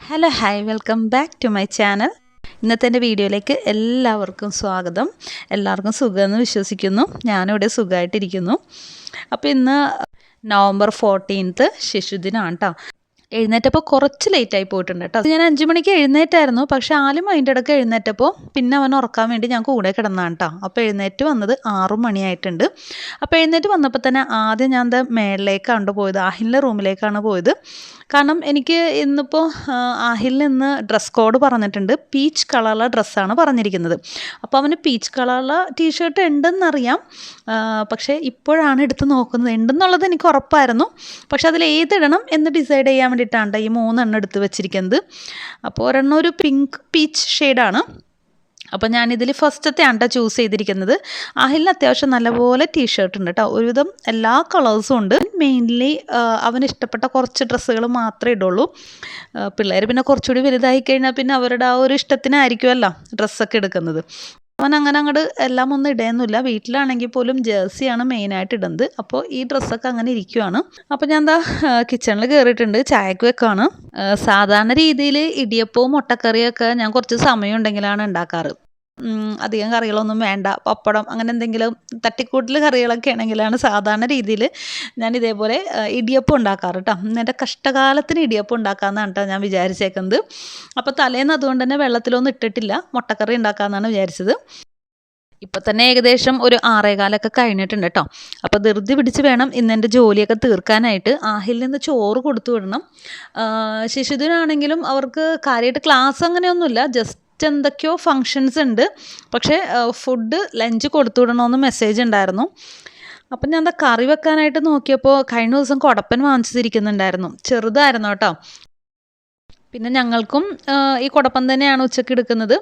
hello hi welcome back to my channel ഇന്നത്തെ എന്റെ വീഡിയോയിലേക്ക് എല്ലാവർക്കും സ്വാഗതം. എല്ലാവർക്കും സുഖമെന്ന് വിശ്വസിക്കുന്നു. ഞാനിവിടെ സുഖമായിട്ടിരിക്കുന്നു. അപ്പോൾ ഇന്ന് നവംബർ ഫോർട്ടീൻത്ത് ശിശുദിനാണ് കേട്ടോ എഴുന്നേറ്റപ്പോൾ കുറച്ച് ലേറ്റ് ആയി പോയിട്ടുണ്ട് കേട്ടോ ഞാൻ അഞ്ച് മണിക്ക് എഴുന്നേറ്റായിരുന്നു. പക്ഷേ ആലും അതിന്റെ ഇടയ്ക്ക് എഴുന്നേറ്റപ്പോൾ പിന്നെ അവൻ ഉറക്കാൻ വേണ്ടി ഞാൻ കൂടെ കിടന്നാണ് കേട്ടോ അപ്പോൾ എഴുന്നേറ്റ് വന്നത് ആറു മണിയായിട്ടുണ്ട് അപ്പോൾ എഴുന്നേറ്റ് വന്നപ്പോൾ തന്നെ ആദ്യം ഞാൻ എന്താ മേളിലേക്കാണ് പോയത്. ആഹിലിന്റെ റൂമിലേക്കാണ് പോയത്. കാരണം എനിക്ക് ഇന്നിപ്പോൾ ആഹിലിൽ നിന്ന് ഡ്രസ് കോഡ് പറഞ്ഞിട്ടുണ്ട്. പീച്ച് കളറുള്ള ഡ്രസ്സാണ് പറഞ്ഞിരിക്കുന്നത്. അപ്പോൾ അവന് പീച്ച് കളറുള്ള ടീഷർട്ട് ഉണ്ടെന്നറിയാം. പക്ഷേ ഇപ്പോഴാണ് എടുത്ത് നോക്കുന്നത്. ഉണ്ടെന്നുള്ളത് എനിക്ക് ഉറപ്പായിരുന്നു. പക്ഷെ അതിൽ ഏതിടണം എന്ന് ഡിസൈഡ് ചെയ്യാൻ വേണ്ടിയിട്ടാണ് ഈ മൂന്നെണ്ണം എടുത്ത് വെച്ചിരിക്കുന്നത്. അപ്പോൾ ഒരെണ്ണം ഒരു പിങ്ക് പീച്ച് ഷെയ്ഡാണ് അപ്പോൾ ഞാനിതിൽ ഫസ്റ്റത്തെ ആണ്ട ചൂസ് ചെയ്തിരിക്കുന്നത്. അഹിലിന് അത്യാവശ്യം നല്ലപോലെ ടീഷർട്ട് ഉണ്ട് കേട്ടോ ഒരുവിധം എല്ലാ കളേഴ്സും ഉണ്ട്. മെയിൻലി അവന് ഇഷ്ടപ്പെട്ട കുറച്ച് ഡ്രസ്സുകൾ മാത്രമേ ഇടുള്ളൂ. പിള്ളേർ പിന്നെ കുറച്ചുകൂടി വലുതായി കഴിഞ്ഞാൽ പിന്നെ അവരുടെ ആ ഒരു ഇഷ്ടത്തിനായിരിക്കുമല്ലോ ഡ്രസ്സൊക്കെ എടുക്കുന്നത്. അവൻ അങ്ങനെ അങ്ങോട്ട് എല്ലാം ഒന്നും ഇടയൊന്നുമില്ല. വീട്ടിലാണെങ്കിൽ പോലും ജേഴ്സിയാണ് മെയിനായിട്ട് ഇടുന്നത് അപ്പോൾ ഈ ഡ്രസ്സൊക്കെ അങ്ങനെ ഇരിക്കുവാണ്. അപ്പോൾ ഞാൻ എന്താ കിച്ചണിൽ കയറിയിട്ടുണ്ട് ചായക്ക് വെക്കാണ്. സാധാരണ രീതിയിൽ ഇടിയപ്പവും മുട്ടക്കറിയൊക്കെ ഞാൻ കുറച്ച് സമയം ഉണ്ടെങ്കിലാണ് ഉണ്ടാക്കാറ്. അധികം കറികളൊന്നും വേണ്ട. പപ്പടം അങ്ങനെ എന്തെങ്കിലും തട്ടിക്കൂട്ടിൽ കറികളൊക്കെ ആണെങ്കിലാണ് സാധാരണ രീതിയിൽ ഞാൻ ഇതേപോലെ ഇടിയപ്പം ഉണ്ടാക്കാറ് കേട്ടോ എന്റെ കഷ്ടകാലത്തിന് ഇടിയപ്പം ഉണ്ടാക്കാമെന്നാണ് കേട്ടോ ഞാൻ വിചാരിച്ചേക്കുന്നത്. അപ്പോൾ തലേന്ന് അതുകൊണ്ട് തന്നെ വെള്ളത്തിലൊന്നും ഇട്ടിട്ടില്ല. മുട്ടക്കറി ഉണ്ടാക്കാമെന്നാണ് വിചാരിച്ചത്. ഇപ്പം തന്നെ ഏകദേശം ഒരു ആറേകാലൊക്കെ കഴിഞ്ഞിട്ടുണ്ട് കേട്ടോ അപ്പോൾ ധൃതി പിടിച്ച് വേണം ഇന്ന് എന്റെ ജോലിയൊക്കെ തീർക്കാനായിട്ട് ആഹിൽ നിന്ന് ചോറ് കൊടുത്തു വിടണം. ശിശുദിനാണെങ്കിലും അവർക്ക് കാര്യമായിട്ട് ക്ലാസ് അങ്ങനെയൊന്നുമില്ല. ജസ്റ്റ് എന്തൊക്കെയോ ഫങ്ഷൻസ് ഉണ്ട്. പക്ഷേ ഫുഡ് ലഞ്ച് കൊടുത്തു വിടണമെന്ന് മെസ്സേജ് ഉണ്ടായിരുന്നു. അപ്പം ഞാൻ എന്താ കറി വെക്കാനായിട്ട് നോക്കിയപ്പോൾ കഴിഞ്ഞ ദിവസം കുടപ്പൻ വാങ്ങിച്ചിരിക്കുന്നുണ്ടായിരുന്നു ചെറുതായിരുന്നു കേട്ടോ. പിന്നെ ഞങ്ങൾക്കും ഈ കുടപ്പം തന്നെയാണ് ഉച്ചയ്ക്ക് എടുക്കുന്നത്.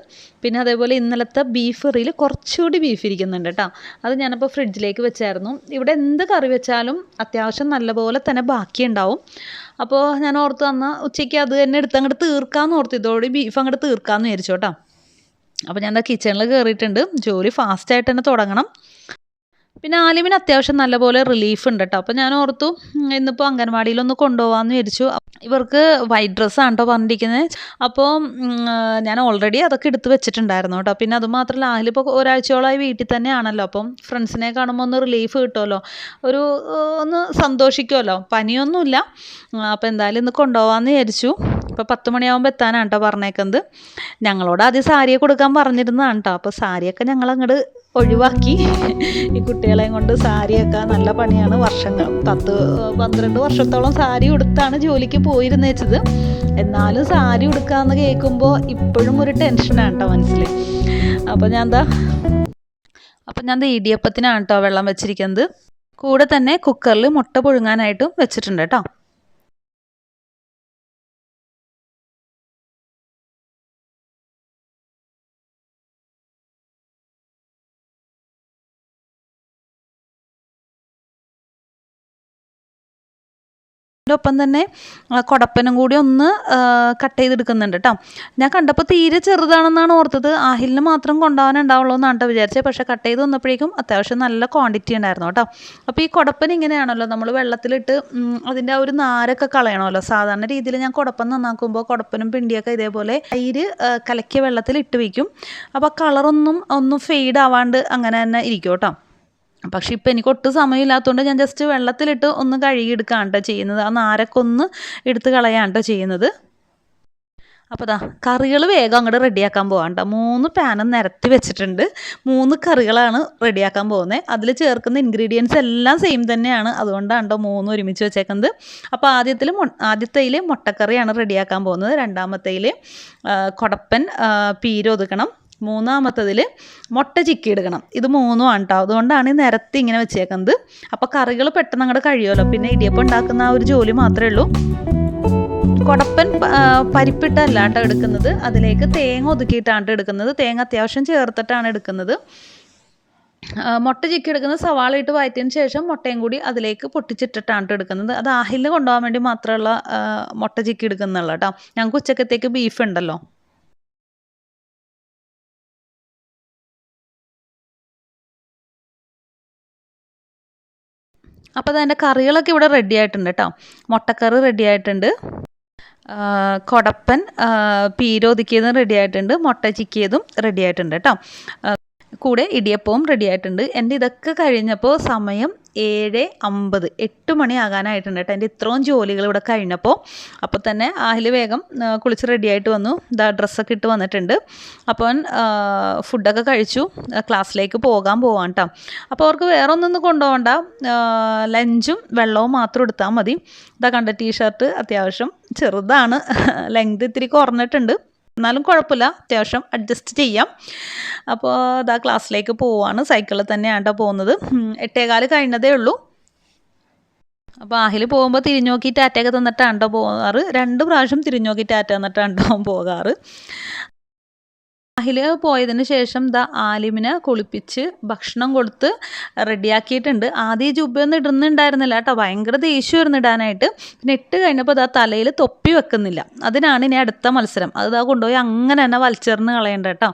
പിന്നെ അതേപോലെ ഇന്നലത്തെ ബീഫ് കറിയിൽ കുറച്ചുകൂടി ബീഫ് ഇരിക്കുന്നുണ്ട് കേട്ടോ. അത് ഞാനപ്പോൾ ഫ്രിഡ്ജിലേക്ക് വെച്ചായിരുന്നു. ഇവിടെ എന്ത് കറി വെച്ചാലും അത്യാവശ്യം നല്ലപോലെ തന്നെ ബാക്കിയുണ്ടാവും. അപ്പോൾ ഞാൻ ഓർത്ത് വന്ന ഉച്ചയ്ക്ക് അത് തന്നെ എടുത്ത് അങ്ങോട്ട് തീർക്കാമെന്ന് ഓർത്ത്. ഇതോടെ ബീഫ് അങ്ങോട്ട് തീർക്കാമെന്ന് വിചാരിച്ചു കേട്ടോ. അപ്പോൾ ഞാൻ എന്താ കിച്ചണിൽ കയറിയിട്ടുണ്ട് ജോലി ഫാസ്റ്റായിട്ട് തന്നെ തുടങ്ങണം. പിന്നെ ആലിമിന് അത്യാവശ്യം നല്ലപോലെ റിലീഫ് ഉണ്ട് കേട്ടോ അപ്പോൾ ഞാൻ ഓർത്തു ഇന്നിപ്പോൾ അംഗൻവാടിയിലൊന്ന് കൊണ്ടുപോകാമെന്ന് വിചാരിച്ചു. ഇവർക്ക് വൈറ്റ് ഡ്രസ്സാണ് കേട്ടോ പറഞ്ഞിരിക്കുന്നത് അപ്പോൾ ഞാൻ ഓൾറെഡി അതൊക്കെ എടുത്ത് വെച്ചിട്ടുണ്ടായിരുന്നു കേട്ടോ. പിന്നെ അതുമാത്രമല്ല ആഹിലിപ്പോൾ ഒരാഴ്ചയോളമായി വീട്ടിൽ തന്നെയാണല്ലോ. അപ്പം ഫ്രണ്ട്സിനെ കാണുമ്പോൾ ഒന്ന് റിലീഫ് കിട്ടുമല്ലോ ഒരു ഒന്ന് സന്തോഷിക്കുമല്ലോ പനിയൊന്നുമില്ല. അപ്പോൾ എന്തായാലും ഇന്ന് കൊണ്ടുപോകാമെന്ന് വിചാരിച്ചു. ഇപ്പോൾ പത്ത് മണിയാകുമ്പോൾ എത്താനാണ് കേട്ടോ പറഞ്ഞേക്കുന്നത്. ഞങ്ങളോട് ആദ്യം സാരിയെ കൊടുക്കാൻ പറഞ്ഞിരുന്നതാണ് കേട്ടോ. അപ്പോൾ സാരിയൊക്കെ ഞങ്ങൾ അങ്ങോട്ട് ഒഴിവാക്കി. ഈ കുട്ടികളെയും കൊണ്ട് സാരിയൊക്കെ നല്ല പണിയാണ് വർഷങ്ങൾ. പത്ത് പന്ത്രണ്ട് വർഷത്തോളം സാരി ഉടുത്താണ് ജോലിക്ക് പോയിരുന്നേച്ചത് എന്നാലും സാരി ഉടുക്കാന്ന് കേൾക്കുമ്പോൾ ഇപ്പോഴും ഒരു ടെൻഷനാണ് കേട്ടോ മനസ്സിൽ അപ്പോൾ ഞാൻ എന്താ അപ്പം ഞാൻ ഇടിയപ്പത്തിനാണ് കേട്ടോ വെള്ളം വെച്ചിരിക്കുന്നത്. കൂടെ തന്നെ കുക്കറിൽ മുട്ട പുഴുങ്ങാനായിട്ടും വെച്ചിട്ടുണ്ട് കേട്ടോ അതിന്റെ ഒപ്പം തന്നെ കുടപ്പനും കൂടി ഒന്ന് കട്ട് ചെയ്തെടുക്കുന്നുണ്ട് കേട്ടോ ഞാൻ കണ്ടപ്പോൾ തീരെ ചെറുതാണെന്നാണ് ഓർത്തത്. ആഹിലിന് മാത്രം കൊണ്ടുപോകാനുണ്ടാവുള്ളൂ എന്നാണ് വിചാരിച്ചത്. പക്ഷേ കട്ട് ചെയ്ത് വന്നപ്പോഴേക്കും അത്യാവശ്യം നല്ല ക്വാണ്ടിറ്റി ഉണ്ടായിരുന്നു കേട്ടോ അപ്പോൾ ഈ കുടപ്പൻ ഇങ്ങനെയാണല്ലോ നമ്മൾ വെള്ളത്തിലിട്ട് അതിന്റെ ആ ഒരു നാരൊക്കെ കളയണമല്ലോ. സാധാരണ രീതിയിൽ ഞാൻ കുടപ്പൻ നന്നാക്കുമ്പോൾ കുടപ്പനും പിണ്ടിയൊക്കെ ഇതേപോലെ തൈര് കലക്കിയ വെള്ളത്തിൽ ഇട്ട് വയ്ക്കും അപ്പോൾ കളറൊന്നും ഒന്നും ഫെയ്ഡ് ആവാണ്ട് അങ്ങനെ തന്നെ ഇരിക്കും കേട്ടോ പക്ഷെ ഇപ്പം എനിക്ക് ഒട്ടും സമയമില്ലാത്തതുകൊണ്ട് ഞാൻ ജസ്റ്റ് വെള്ളത്തിലിട്ട് ഒന്ന് കഴുകിയെടുക്കുകയാണ് കേട്ടോ ചെയ്യുന്നത്. ആ നാരൊക്കെ ഒന്ന് എടുത്ത് കളയാണ് കേട്ടോ ചെയ്യുന്നത്. അപ്പോൾ ദാ കറികൾ വേഗം അങ്ങോട്ട് റെഡിയാക്കാൻ പോകാം കേട്ടോ മൂന്ന് പാനും നിരത്തി വെച്ചിട്ടുണ്ട്. മൂന്ന് കറികളാണ് റെഡിയാക്കാൻ പോകുന്നത് അതിൽ ചേർക്കുന്ന ഇൻഗ്രീഡിയൻസ് എല്ലാം സെയിം തന്നെയാണ്. അതുകൊണ്ടാണ് കേട്ടോ മൂന്ന് ഒരുമിച്ച് വെച്ചേക്കുന്നത്. അപ്പോൾ ആദ്യത്തിൽ ആദ്യത്തേയിൽ മുട്ടക്കറിയാണ് റെഡിയാക്കാൻ പോകുന്നത്. രണ്ടാമത്തേയിൽ കുടപ്പൻ പീരൊതുക്കണം മൂന്നാമത്തതിൽ മുട്ട ചിക്കി എടുക്കണം ഇത് മൂന്നും ആണ് കേട്ടോ അതുകൊണ്ടാണ് ഈ നിരത്തി ഇങ്ങനെ വെച്ചേക്കുന്നത്. അപ്പോൾ കറികൾ പെട്ടെന്ന് അങ്ങോട്ട് കഴിയുമല്ലോ. പിന്നെ ഇടിയപ്പം ഉണ്ടാക്കുന്ന ആ ഒരു ജോലി മാത്രമേ ഉള്ളൂ. കുടപ്പൻ പരിപ്പിട്ടല്ല കേട്ടോ എടുക്കുന്നത്. അതിലേക്ക് തേങ്ങ ഒതുക്കിയിട്ടാണ് ട്ടോ എടുക്കുന്നത്. തേങ്ങ അത്യാവശ്യം ചേർത്തിട്ടാണ് എടുക്കുന്നത്. മുട്ട ചിക്കി എടുക്കുന്ന സവാള ഇട്ട് വയറ്റിയതിന് ശേഷം മുട്ടയും കൂടി അതിലേക്ക് പൊട്ടിച്ചിട്ടിട്ടാണ് ട്ടോ എടുക്കുന്നത്. അത് ആഹിലിന് കൊണ്ടുപോകാൻ വേണ്ടി മാത്രമുള്ള മുട്ട ചിക്കി എടുക്കുന്നുള്ള കേട്ടോ ഞങ്ങൾക്ക് ഉച്ചക്കത്തേക്ക് ബീഫ് ഉണ്ടല്ലോ. അപ്പോൾ അതിന്റെ കറികളൊക്കെ ഇവിടെ റെഡി ആയിട്ടുണ്ട് കേട്ടോ മുട്ടക്കറി റെഡി ആയിട്ടുണ്ട്. കൊടപ്പൻ പീരോതിക്കിയതും റെഡി ആയിട്ടുണ്ട്. മുട്ട ചിക്കിയതും റെഡി ആയിട്ടുണ്ട് കേട്ടോ കൂടെ ഇടിയപ്പവും റെഡി ആയിട്ടുണ്ട്. എന്റെ ഇതൊക്കെ കഴിഞ്ഞപ്പോൾ സമയം ഏഴ് അമ്പത് എട്ട് മണി ആകാനായിട്ടുണ്ട് കേട്ടോ. എന്റെ ഇത്രയും ജോലികൾ ഇവിടെ കഴിഞ്ഞപ്പോൾ. അപ്പോൾ തന്നെ ആഹിൽ വേഗം കുളിച്ച് റെഡി ആയിട്ട് വന്നു. ഇതാ ഡ്രസ്സൊക്കെ ഇട്ട് വന്നിട്ടുണ്ട്. അപ്പം ഫുഡൊക്കെ കഴിച്ചു. ക്ലാസ്സിലേക്ക് പോകാൻ പോവാം കേട്ടോ. അപ്പോൾ അവർക്ക് വേറെ ഒന്നും കൊണ്ടുപോകണ്ട ലഞ്ചും വെള്ളവും മാത്രം എടുത്താൽ മതി. ഇതാ കണ്ട ടീഷർട്ട് അത്യാവശ്യം ചെറുതാണ്. ലെങ്ത് ഇത്തിരി കുറഞ്ഞിട്ടുണ്ട്. എന്നാലും കുഴപ്പമില്ല. അത്യാവശ്യം അഡ്ജസ്റ്റ് ചെയ്യാം. അപ്പോൾ ഇതാ ക്ലാസ്സിലേക്ക് പോവാണ്. സൈക്കിളിൽ തന്നെയാണ് പോകുന്നത്. എട്ടേകാൽ കഴിഞ്ഞതേ ഉള്ളൂ. അപ്പോൾ ആഹിൽ പോകുമ്പോൾ തിരിഞ്ഞു നോക്കി ടാറ്റയൊക്കെ തന്നിട്ടാണ് ട്ടോ പോകാറ്. രണ്ട് പ്രാവശ്യം തിരിഞ്ഞു നോക്കി ടാറ്റ തന്നിട്ടാണ് ട്ടോ പോകാറ്. ആഹിൽ പോയതിന് ശേഷം ദ ആലിമിനെ കുളിപ്പിച്ച് ഭക്ഷണം കൊടുത്ത് റെഡിയാക്കിയിട്ടുണ്ട്. ആദ്യം ജുബയൊന്നും ഇടുന്നുണ്ടായിരുന്നില്ല കേട്ടോ. ഭയങ്കര ദേഷ്യമായിരുന്നു ഇടാനായിട്ട്. പിന്നെ ഇട്ട് കഴിഞ്ഞപ്പോൾ അത് ആ തലയിൽ തൊപ്പി വെക്കുന്നില്ല. അതിനാണ് ഇനി അടുത്ത മത്സരം. അത് ആ കൊണ്ടുപോയി അങ്ങനെ തന്നെ വലിച്ചെറിഞ്ഞ് കളയണ്ട കേട്ടോ.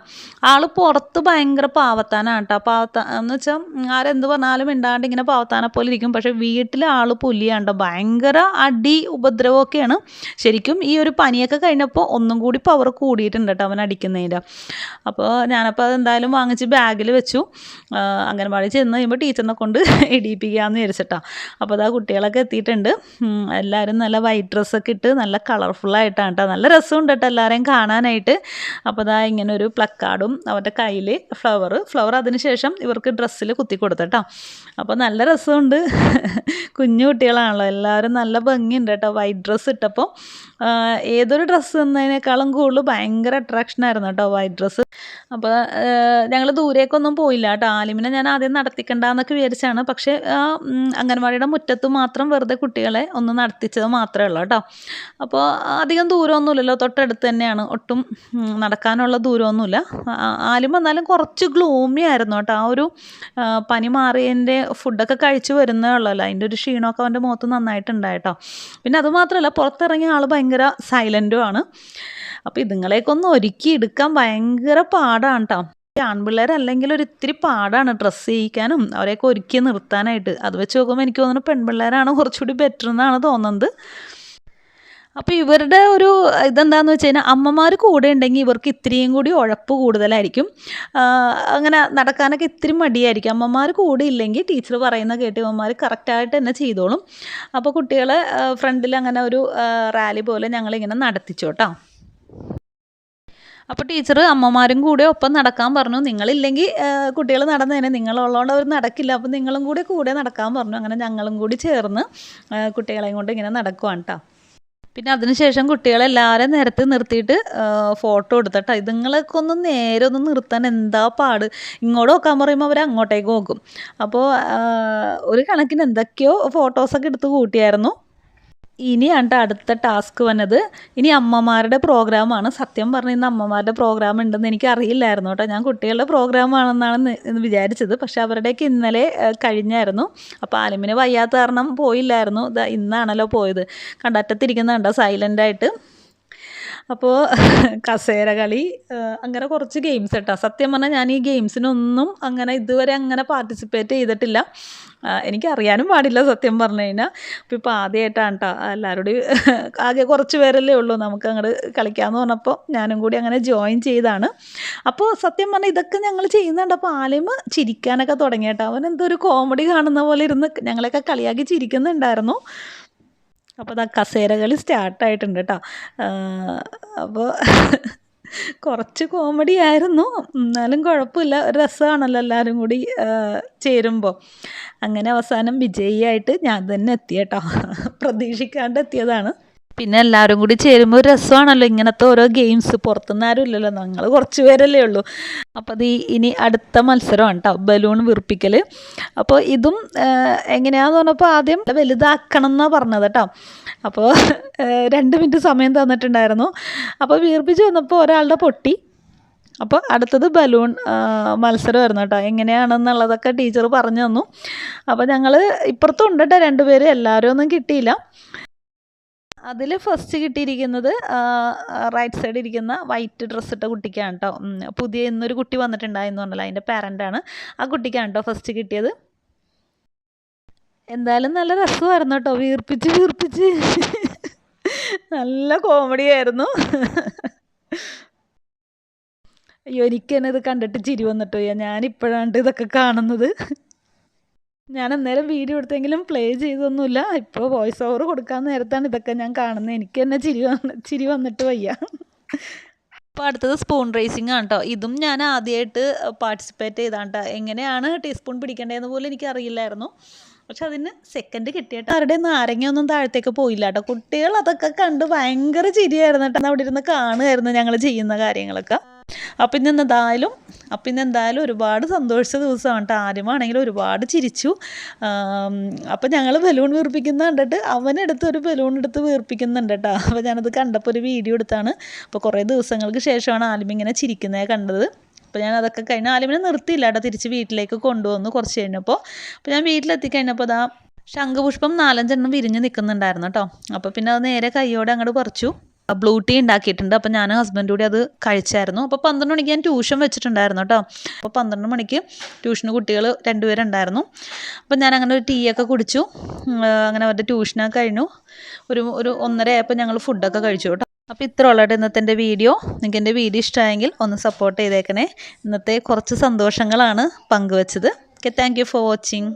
ആൾ പുറത്ത് ഭയങ്കര പാവത്താനാണ് കേട്ടോ. പാവത്താ എന്ന് വെച്ചാൽ ആരെന്ത് പറഞ്ഞാലും ഇണ്ടാണ്ട് ഇങ്ങനെ പാവത്താനെ പോലെ ഇരിക്കും. പക്ഷേ വീട്ടിൽ ആൾ പുലിയാണ്ടോ ഭയങ്കര അടി ഉപദ്രവമൊക്കെയാണ്. ശരിക്കും ഈ ഒരു പനിയൊക്കെ കഴിഞ്ഞപ്പോൾ ഒന്നും കൂടി പവർ കൂടിയിട്ടുണ്ട് കേട്ടോ അവൻ അടിക്കുന്നതിന്റെ. അപ്പോൾ ഞാനപ്പോൾ അതെന്തായാലും വാങ്ങിച്ച് ബാഗിൽ വെച്ചു. അംഗൻവാടി ചെന്ന് കഴിയുമ്പോൾ ടീച്ചറിനെ കൊണ്ട് ഇടിയിപ്പിക്കാമെന്ന് വിചാരിച്ചിട്ടാ. അപ്പോൾ അതാ കുട്ടികളൊക്കെ എത്തിയിട്ടുണ്ട്. എല്ലാവരും നല്ല വൈറ്റ് ഡ്രസ്സൊക്കെ ഇട്ട് നല്ല കളർഫുള്ളായിട്ടാണ് കേട്ടോ നല്ല രസമുണ്ട് കേട്ടോ എല്ലാവരെയും കാണാനായിട്ട്. അപ്പോൾ അതാ ഇങ്ങനെ ഒരു പ്ലക്കാർഡും അവരുടെ കയ്യിൽ ഫ്ലവർ ഫ്ലവർ അതിന് ശേഷം ഇവർക്ക് ഡ്രസ്സിൽ കുത്തി കൊടുത്തട്ടോ. അപ്പോൾ നല്ല രസമുണ്ട്. കുഞ്ഞു കുട്ടികളാണല്ലോ. എല്ലാവരും നല്ല ഭംഗിയുണ്ട് കേട്ടോ വൈറ്റ് ഡ്രസ്സ് ഇട്ടപ്പോൾ ഏതൊരു ഡ്രസ്സ് എന്നതിനേക്കാളും കൂടുതൽ ഭയങ്കര അട്രാക്ഷൻ ആയിരുന്നു കേട്ടോ വൈറ്റ് ഡ്രസ്സ് അപ്പോൾ ഞങ്ങൾ ദൂരേക്കൊന്നും പോയില്ല കേട്ടോ. ആലിമിനെ ഞാൻ ആദ്യം നടത്തിക്കണ്ടെന്നൊക്കെ വിചാരിച്ചാണ്. പക്ഷേ അംഗൻവാടിയുടെ മുറ്റത്ത് മാത്രം വെറുതെ കുട്ടികളെ ഒന്ന് നടത്തിച്ചത് മാത്രമേ ഉള്ളൂ കേട്ടോ. അപ്പോൾ അധികം ദൂരമൊന്നുമില്ലല്ലോ. തൊട്ടടുത്ത് തന്നെയാണ്. ഒട്ടും നടക്കാനുള്ള ദൂരമൊന്നുമില്ല. ആലിമ ആലിം വന്നാലും കുറച്ച് ഗ്ലൂമി ആയിരുന്നു കേട്ടോ. ആ ഒരു പനി മാറിയതിന്റെ ഫുഡൊക്കെ കഴിച്ചു വരുന്നേ ഉള്ളല്ലോ. അതിന്റെ ഒരു ക്ഷീണമൊക്കെ അവന്റെ മുഖത്ത് നന്നായിട്ടുണ്ടായിട്ടോ പിന്നെ അതുമാത്രമല്ല പുറത്തിറങ്ങിയ ആൾ ഭയങ്കര സൈലന്റും ആണ്. അപ്പോൾ ഇതുങ്ങളെയൊക്കെ ഒരുക്കി എടുക്കാൻ ഭയങ്കര പാടാണ് കേട്ടോ ആൺപിള്ളേരല്ലെങ്കിൽ ഒരു ഇത്തിരി പാടാണ് ഡ്രസ്സ് ചെയ്യിക്കാനും അവരെയൊക്കെ ഒരുക്കി നിർത്താനായിട്ട്. അത് വെച്ച് നോക്കുമ്പോൾ എനിക്ക് തോന്നുന്നു പെൺപിള്ളേരാണ് കുറച്ചുകൂടി ബെറ്റർ എന്നാണ് തോന്നുന്നത്. അപ്പോൾ ഇവരുടെ ഒരു ഇതെന്താന്ന് വെച്ച് കഴിഞ്ഞാൽ അമ്മമാർ കൂടെ ഉണ്ടെങ്കിൽ ഇവർക്ക് ഇത്രയും കൂടി ഉഴപ്പ് കൂടുതലായിരിക്കും. അങ്ങനെ നടക്കാനൊക്കെ ഇത്തിരി മടിയായിരിക്കും. അമ്മമാർ കൂടെ ഇല്ലെങ്കിൽ ടീച്ചർ പറയുന്ന കേട്ട് ഇവന്മാർ കറക്റ്റായിട്ട് തന്നെ ചെയ്തോളും. അപ്പോൾ കുട്ടികളെ ഫ്രണ്ടിൽ അങ്ങനെ ഒരു റാലി പോലെ ഞങ്ങളിങ്ങനെ നടത്തിച്ചു കേട്ടോ അപ്പോൾ ടീച്ചർ അമ്മമാരും കൂടെ ഒപ്പം നടക്കാൻ പറഞ്ഞു. നിങ്ങളില്ലെങ്കിൽ കുട്ടികൾ നടന്നേനെ. നിങ്ങളുള്ളതുകൊണ്ട് അവർ നടക്കില്ല. അപ്പോൾ നിങ്ങളും കൂടെ കൂടെ നടക്കാൻ പറഞ്ഞു. അങ്ങനെ ഞങ്ങളും കൂടി ചേർന്ന് കുട്ടികളെയും കൊണ്ട് ഇങ്ങനെ നടക്കുവാണ് കേട്ടോ പിന്നെ അതിനുശേഷം കുട്ടികളെല്ലാവരും നിരത്തി നിർത്തിയിട്ട് ഫോട്ടോ എടുത്തട്ടോ. ഇതുങ്ങളൊക്കെ ഒന്ന് നേരെ ഒന്ന് നിർത്താൻ എന്താ പാട്? ഇങ്ങോട്ട് നോക്കാൻ പറയുമ്പോൾ അവർ അങ്ങോട്ടേക്ക് നോക്കും. അപ്പോൾ ഒരു കണക്കിന് എന്തൊക്കെയോ ഫോട്ടോസൊക്കെ എടുത്ത് കൂട്ടിയായിരുന്നു. ഇനിയാണ് അടുത്ത ടാസ്ക് വന്നത് ഇനി അമ്മമാരുടെ പ്രോഗ്രാമാണ് സത്യം പറഞ്ഞ ഇന്ന് അമ്മമാരുടെ പ്രോഗ്രാം ഉണ്ടെന്ന് എനിക്ക് അറിയില്ലായിരുന്നു കേട്ടോ. ഞാൻ കുട്ടികളുടെ പ്രോഗ്രാം ആണെന്നാണ് നി- ഇന്ന് വിചാരിച്ചത്. പക്ഷേ അവരുടെയൊക്കെ ഇന്നലെ കഴിഞ്ഞായിരുന്നു. അപ്പോൾ ആലിമിന് വയ്യാത്ത കാരണം പോയില്ലായിരുന്നു. ഇന്നാണല്ലോ പോയത്. കണ്ടറ്റത്തിരിക്കുന്നുണ്ടോ സൈലന്റായിട്ട് അപ്പോൾ കസേര കളി അങ്ങനെ കുറച്ച് ഗെയിംസ് കേട്ടോ സത്യം പറഞ്ഞാൽ ഞാൻ ഈ ഗെയിംസിനൊന്നും അങ്ങനെ ഇതുവരെ അങ്ങനെ പാർട്ടിസിപ്പേറ്റ് ചെയ്തിട്ടില്ല. എനിക്കറിയാനും പാടില്ല സത്യം പറഞ്ഞു കഴിഞ്ഞാൽ അപ്പോൾ ഇപ്പോൾ ആദ്യമായിട്ടാണ് കേട്ടോ എല്ലാവരോടും ആകെ കുറച്ച് പേരല്ലേ ഉള്ളൂ. നമുക്ക് അങ്ങോട്ട് കളിക്കാമെന്ന് പറഞ്ഞപ്പോൾ ഞാനും കൂടി അങ്ങനെ ജോയിൻ ചെയ്താണ്. അപ്പോൾ സത്യം പറഞ്ഞാൽ ഇതൊക്കെ ഞങ്ങൾ ചെയ്യുന്നുണ്ട്. അപ്പോൾ ആലിമ ചിരിക്കാനൊക്കെ തുടങ്ങിയിട്ടോ അവൻ എന്തോ ഒരു കോമഡി കാണുന്ന പോലെ ഇരുന്ന് ഞങ്ങളെയൊക്കെ കളിയാക്കി ചിരിക്കുന്നുണ്ടായിരുന്നു. അപ്പോൾ ദാ കസേര കളി സ്റ്റാർട്ടായിട്ടുണ്ട് കേട്ടോ അപ്പോൾ കുറച്ച് കോമഡി ആയിരുന്നു. എന്നാലും കുഴപ്പമില്ല. ഒരു രസമാണല്ലോ എല്ലാവരും കൂടി ചേരുമ്പോൾ അങ്ങനെ അവസാനം വിജയിയായിട്ട് ഞാൻ തന്നെ എത്തി കേട്ടോ പ്രതീക്ഷിക്കാണ്ട് എത്തിയതാണ്. പിന്നെ എല്ലാവരും കൂടി ചേരുമ്പോൾ ഒരു രസമാണല്ലോ ഇങ്ങനത്തെ ഓരോ ഗെയിംസ് പുറത്തുനിന്ന് ആരും ഇല്ലല്ലോ. ഞങ്ങൾ കുറച്ച് പേരല്ലേ ഉള്ളൂ. അപ്പോൾ അത് ഇനി അടുത്ത മത്സരമാണ് കേട്ടോ ബലൂൺ വീർപ്പിക്കൽ അപ്പോൾ ഇതും എങ്ങനെയാന്ന് പറഞ്ഞപ്പോൾ ആദ്യം വലുതാക്കണം എന്നാണ് പറഞ്ഞത് കേട്ടോ അപ്പോൾ രണ്ട് മിനിറ്റ് സമയം തന്നിട്ടുണ്ടായിരുന്നു. അപ്പോൾ വീർപ്പിച്ച് വന്നപ്പോൾ ഒരാളുടെ പൊട്ടി. അപ്പോൾ അടുത്തത് ബലൂൺ മത്സരമായിരുന്നു കേട്ടോ എങ്ങനെയാണെന്നുള്ളതൊക്കെ ടീച്ചർ പറഞ്ഞു തന്നു. അപ്പോൾ ഞങ്ങൾ ഇപ്പുറത്തും ഉണ്ട് കേട്ടോ രണ്ടുപേരും എല്ലാവരും ഒന്നും കിട്ടിയില്ല. അതിൽ ഫസ്റ്റ് കിട്ടിയിരിക്കുന്നത് റൈറ്റ് സൈഡ് ഇരിക്കുന്ന വൈറ്റ് ഡ്രസ്സ് ഇട്ട കുട്ടിക്കാണ് കേട്ടോ പുതിയ ഇന്നൊരു കുട്ടി വന്നിട്ടുണ്ടായിരുന്നു പറഞ്ഞല്ലോ അതിന്റെ പാരന്റാണ് ആ കുട്ടിക്കാണ് കേട്ടോ ഫസ്റ്റ് കിട്ടിയത്. എന്തായാലും നല്ല രസമായിരുന്നു കേട്ടോ വീർപ്പിച്ച് വീർപ്പിച്ച്. നല്ല കോമഡി ആയിരുന്നു. അയ്യോ എനിക്ക് തന്നെ ഇത് കണ്ടിട്ട് ചിരി വന്നിട്ടോ ഞാനിപ്പോഴാണ് ഇതൊക്കെ കാണുന്നത്. ഞാൻ അന്നേരം വീഡിയോ എടുത്തെങ്കിലും പ്ലേ ചെയ്തൊന്നുമില്ല. ഇപ്പോൾ വോയിസ് ഓവർ കൊടുക്കാൻ നേരത്താണ് ഇതൊക്കെ ഞാൻ കാണുന്നത്. എനിക്ക് തന്നെ ചിരി വന്ന് ചിരി വന്നിട്ട് വയ്യ. അപ്പോൾ അടുത്തത് സ്പൂൺ റേസിംഗ് ആണ് കേട്ടോ ഇതും ഞാൻ ആദ്യമായിട്ട് പാർട്ടിസിപ്പേറ്റ് ചെയ്താണ് കേട്ടോ എങ്ങനെയാണ് ടീസ്പൂൺ പിടിക്കേണ്ടതെന്ന് പോലും എനിക്ക് അറിയില്ലായിരുന്നു. പക്ഷെ അതിന് സെക്കൻഡ് കിട്ടിയിട്ട് ആരുടെ നാരങ്ങയൊന്നും താഴത്തേക്ക് പോയില്ല കേട്ടോ കുട്ടികൾ അതൊക്കെ കണ്ട് ഭയങ്കര ചിരിയായിരുന്നു കേട്ടോ അവിടെ ഇരുന്ന് കാണുമായിരുന്നു ഞങ്ങൾ ചെയ്യുന്ന കാര്യങ്ങളൊക്കെ. അപ്പം ഇന്ന് എന്തായാലും അപ്പം ഇന്ന് എന്തായാലും ഒരുപാട് സന്തോഷിച്ച ദിവസമാണ് കേട്ടോ. ആദ്യമാണെങ്കിലും ഒരുപാട് ചിരിച്ചു. അപ്പം ഞങ്ങൾ ബലൂൺ വീർപ്പിക്കുന്ന കണ്ടിട്ട് അവനെടുത്ത് ഒരു ബലൂൺ എടുത്ത് വീർപ്പിക്കുന്നുണ്ട് കേട്ടോ. അപ്പോൾ ഞാനത് കണ്ടപ്പോൾ ഒരു വീഡിയോ എടുത്താണ്. അപ്പോൾ കുറേ ദിവസങ്ങൾക്ക് ശേഷമാണ് ആലിമ ഇങ്ങനെ ചിരിക്കുന്നത് കണ്ടത്. അപ്പോൾ ഞാൻ അതൊക്കെ കഴിഞ്ഞ് ആലിമിനെ നിർത്തിയില്ല കേട്ടോ തിരിച്ച് വീട്ടിലേക്ക് കൊണ്ടുവന്നു കുറച്ച് കഴിഞ്ഞപ്പോൾ അപ്പോൾ ഞാൻ വീട്ടിലെത്തി കഴിഞ്ഞപ്പോൾ അതാ ശംഖുപുഷ്പം നാലഞ്ചെണ്ണം വിരിഞ്ഞ് നിൽക്കുന്നുണ്ടായിരുന്നു കേട്ടോ. അപ്പോൾ പിന്നെ അത് നേരെ കൈയോടെ അങ്ങോട്ട് പറിച്ചു. ബ്ലൂ ടീ ഉണ്ടാക്കിയിട്ടുണ്ട്. അപ്പോൾ ഞാൻ ഹസ്ബൻഡ് കൂടി അത് കഴിച്ചായിരുന്നു. അപ്പോൾ പന്ത്രണ്ട് മണിക്ക് ഞാൻ ട്യൂഷൻ വെച്ചിട്ടുണ്ടായിരുന്നു കേട്ടോ അപ്പോൾ പന്ത്രണ്ട് മണിക്ക് ട്യൂഷന് കുട്ടികൾ രണ്ടുപേരുണ്ടായിരുന്നു. അപ്പോൾ ഞാൻ അങ്ങനെ ഒരു ടീ ഒക്കെ കുടിച്ചു. അങ്ങനെ അവരുടെ ട്യൂഷനൊക്കെ കഴിഞ്ഞു. ഒരു ഒരു ഒന്നര ആയപ്പോൾ ഞങ്ങൾ ഫുഡൊക്കെ കഴിച്ചു കേട്ടോ അപ്പോൾ ഇത്ര ഉള്ളത് ഇന്നത്തെ എന്റെ വീഡിയോ നിങ്ങൾക്ക് എന്റെ വീഡിയോ ഇഷ്ടമായെങ്കിൽ ഒന്ന് സപ്പോർട്ട് ചെയ്തേക്കണേ. ഇന്നത്തെ കുറച്ച് സന്തോഷങ്ങളാണ് പങ്കുവച്ചത്. Okay thank for watching